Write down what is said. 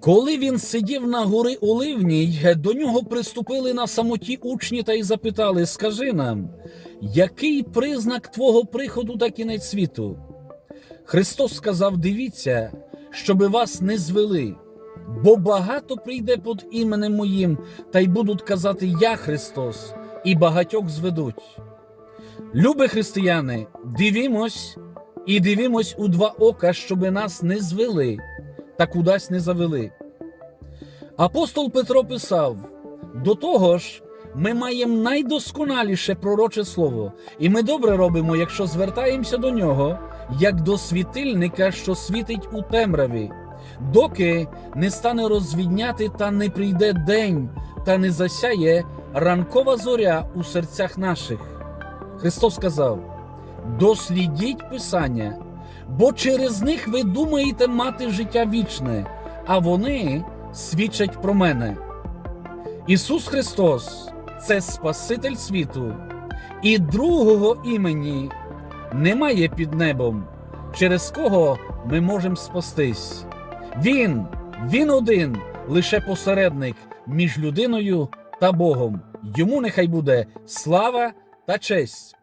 Коли він сидів на гори Оливній, до нього приступили на самоті учні та й запитали: Скажи нам, який признак твого приходу та кінець світу? Христос сказав: Дивіться, щоби вас не звели, бо багато прийде під іменем моїм, та й будуть казати Я Христос, і багатьох зведуть. Любе християни, дивімось і дивімось у два ока, щоби нас не звели та кудись не завели. Апостол Петро писав: до того ж, ми маємо найдосконаліше пророче слово, і ми добре робимо, якщо звертаємося до нього, як до світильника, що світить у темряві, доки не стане розвідняти та не прийде день, та не засяє ранкова зоря у серцях наших. Христос сказав: дослідіть Писання, бо через них ви думаєте мати життя вічне, а вони свідчать про мене. Ісус Христос це Спаситель світу, і другого імені немає під небом, через кого ми можемо спастись. Він, Він один, лише посередник між людиною та Богом. Йому нехай буде слава та честь